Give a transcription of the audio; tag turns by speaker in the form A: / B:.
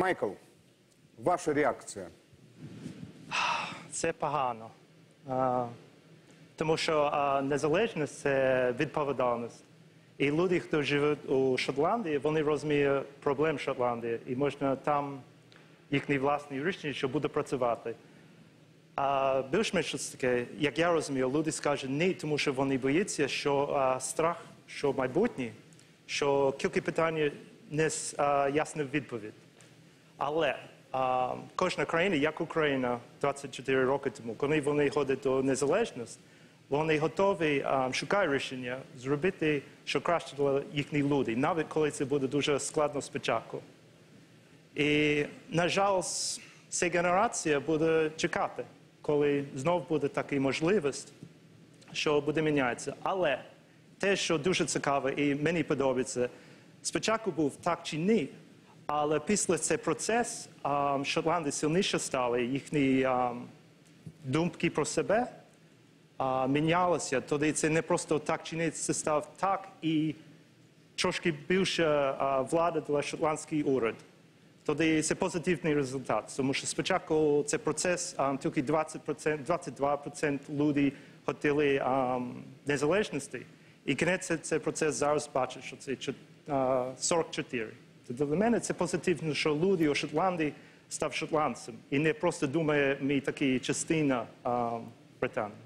A: Майкл, ваша реакція.
B: Це погано. А, тому що а, незалежність це відповідальність. І люди, хто живуть у Шотландії, вони розуміють проблем Шотландії, і можна там їхні власні рішення, що буде працювати. А більш-менш таке, як я розумію, люди скажуть ні, тому що вони бояться, що а, страх, що майбутнє, що кілька питань не а, ясна відповідь. Але а, кожна країна, як Україна 24 роки тому, коли вони ходять до незалежності, вони готові а, шукати рішення зробити, що краще для їхніх людей, навіть коли це буде дуже складно спочатку. І, на жаль, ця генерація буде чекати, коли знов буде така можливість, що буде мінятися. Але те, що дуже цікаве і мені подобається, спочатку був так чи ні, але після цей процес а, сильніше стали, їхні думки про себе мінялися. Тоді це не просто так чи це став так і трошки більше влада для шотландський уряд. Тоді це позитивний результат, тому що спочатку цей процес тільки 20%, 22% людей хотіли незалежності, і кінець цей процес зараз бачить, що це чо- а, 44. Тобто для мене це позитивно, що люди у Шотландії став шотландцем і не просто думає, ми такі частина Британії.